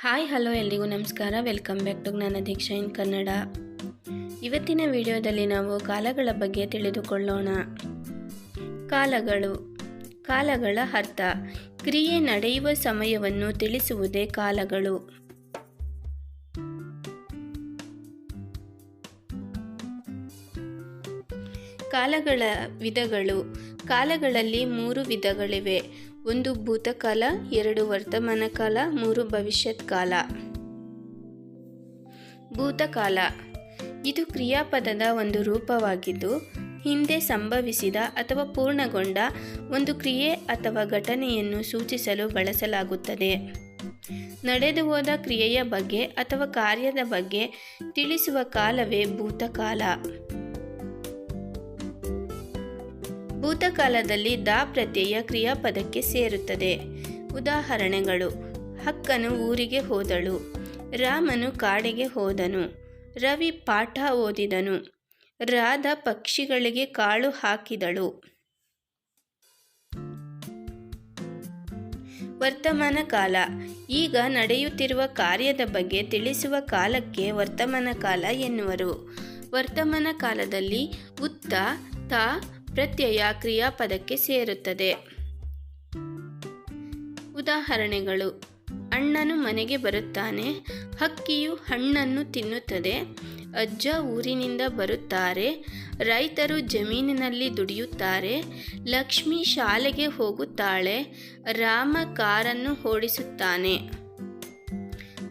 Hi, hello ಎಲ್ರಿಗೂ ನಮಸ್ಕಾರ. Welcome back to ಜ್ಞಾನ ದೀಕ್ಷಾ ಇನ್ ಕನ್ನಡ. ಇವತ್ತಿನ ವಿಡಿಯೋದಲ್ಲಿ ನಾವು ಕಾಲಗಳ ಬಗ್ಗೆ ತಿಳಿದುಕೊಳ್ಳೋಣ. ಕಾಲಗಳು. ಕಾಲಗಳ ಅರ್ಥ. ಕ್ರಿಯೆ ನಡೆಯುವ ಸಮಯವನ್ನು ತಿಳಿಸುವುದೇ ಕಾಲಗಳು. ಕಾಲಗಳ ವಿಧಗಳು. ಕಾಲಗಳಲ್ಲಿ ಮೂರು ವಿಧಗಳಿವೆ. ಒಂದು ಭೂತಕಾಲ, ಎರಡು ವರ್ತಮಾನ ಕಾಲ ಮೂರು ಭವಿಷ್ಯತ್ ಕಾಲ ಭೂತಕಾಲ. ಇದು ಕ್ರಿಯಾಪದದ ಒಂದು ರೂಪವಾಗಿದ್ದು, ಹಿಂದೆ ಸಂಭವಿಸಿದ ಅಥವಾ ಪೂರ್ಣಗೊಂಡ ಒಂದು ಕ್ರಿಯೆ ಅಥವಾ ಘಟನೆಯನ್ನು ಸೂಚಿಸಲು ಬಳಸಲಾಗುತ್ತದೆ. ನಡೆದು ಹೋದ ಕ್ರಿಯೆಯ ಬಗ್ಗೆ ಅಥವಾ ಕಾರ್ಯದ ಬಗ್ಗೆ ತಿಳಿಸುವ ಕಾಲವೇ ಭೂತಕಾಲ. ಭೂತಕಾಲದಲ್ಲಿ ದಾ ಪ್ರತ್ಯಯ ಕ್ರಿಯಾಪದಕ್ಕೆ ಸೇರುತ್ತದೆ. ಉದಾಹರಣೆಗಳು. ಹಕ್ಕನು ಊರಿಗೆ ಹೋದಳು. ರಾಮನು ಕಾಡಿಗೆ ಹೋದನು. ರವಿ ಪಾಠ ಓದಿದನು. ರಾಧ ಪಕ್ಷಿಗಳಿಗೆ ಕಾಳು ಹಾಕಿದಳು. ವರ್ತಮಾನ ಕಾಲ. ಈಗ ನಡೆಯುತ್ತಿರುವ ಕಾರ್ಯದ ಬಗ್ಗೆ ತಿಳಿಸುವ ಕಾಲಕ್ಕೆ ವರ್ತಮಾನ ಕಾಲ ಎನ್ನುವರು. ವರ್ತಮಾನ ಕಾಲದಲ್ಲಿ ಉತ್ತ, ತ ಪ್ರತ್ಯಯ ಕ್ರಿಯಾಪದಕ್ಕೆ ಸೇರುತ್ತದೆ. ಉದಾಹರಣೆಗಳು. ಅಣ್ಣನು ಮನೆಗೆ ಬರುತ್ತಾನೆ. ಹಕ್ಕಿಯು ಹಣ್ಣನ್ನು ತಿನ್ನುತ್ತದೆ. ಅಜ್ಜ ಊರಿನಿಂದ ಬರುತ್ತಾರೆ. ರೈತರು ಜಮೀನಿನಲ್ಲಿ ದುಡಿಯುತ್ತಾರೆ. ಲಕ್ಷ್ಮಿ ಶಾಲೆಗೆ ಹೋಗುತ್ತಾಳೆ. ರಾಮ ಕಾರನ್ನು ಓಡಿಸುತ್ತಾನೆ.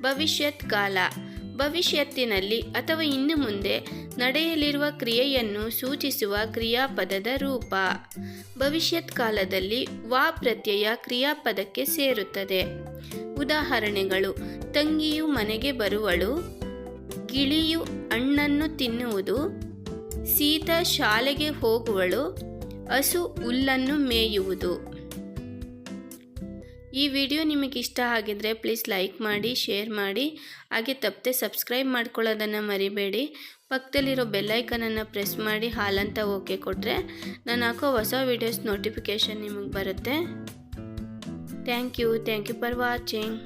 ಭವಿಷ್ಯತ್ ಕಾಲ. ಭವಿಷ್ಯತ್ತಿನಲ್ಲಿ ಅಥವಾ ಇನ್ನು ಮುಂದೆ ನಡೆಯಲಿರುವ ಕ್ರಿಯೆಯನ್ನು ಸೂಚಿಸುವ ಕ್ರಿಯಾಪದದ ರೂಪ. ಭವಿಷ್ಯತ್ ಕಾಲದಲ್ಲಿ ವಾ ಪ್ರತ್ಯಯ ಕ್ರಿಯಾಪದಕ್ಕೆ ಸೇರುತ್ತದೆ. ಉದಾಹರಣೆಗಳು, ತಂಗಿಯು ಮನೆಗೆ ಬರುವಳು, ಗಿಳಿಯು ಹಣ್ಣನ್ನು ತಿನ್ನುವುದು, ಸೀತಾ ಶಾಲೆಗೆ ಹೋಗುವಳು, ಹಸು ಹುಲ್ಲನ್ನು ಮೇಯುವುದು. ಈ ವಿಡಿಯೋ ನಿಮಗೆ ಇಷ್ಟ ಆಗಿದ್ರೆ ಪ್ಲೀಸ್ ಲೈಕ್ ಮಾಡಿ ಶೇರ್ ಮಾಡಿ. ಹಾಗೆ ತಪ್ಪದೆ ಸಬ್ಸ್ಕ್ರೈಬ್ ಮಾಡ್ಕೊಳ್ಳೋದನ್ನು ಮರಿಬೇಡಿ. ಪಕ್ಕದಲ್ಲಿರೋ ಬೆಲ್ಲೈಕನನ್ನು ಪ್ರೆಸ್ ಮಾಡಿ ಹಾಲಂತ ಓಕೆ ಕೊಟ್ಟರೆ ನಾನು ಹಾಕೋ ಹೊಸ ವೀಡಿಯೋಸ್ ನೋಟಿಫಿಕೇಷನ್ ನಿಮಗೆ ಬರುತ್ತೆ. Thank you thank you for watching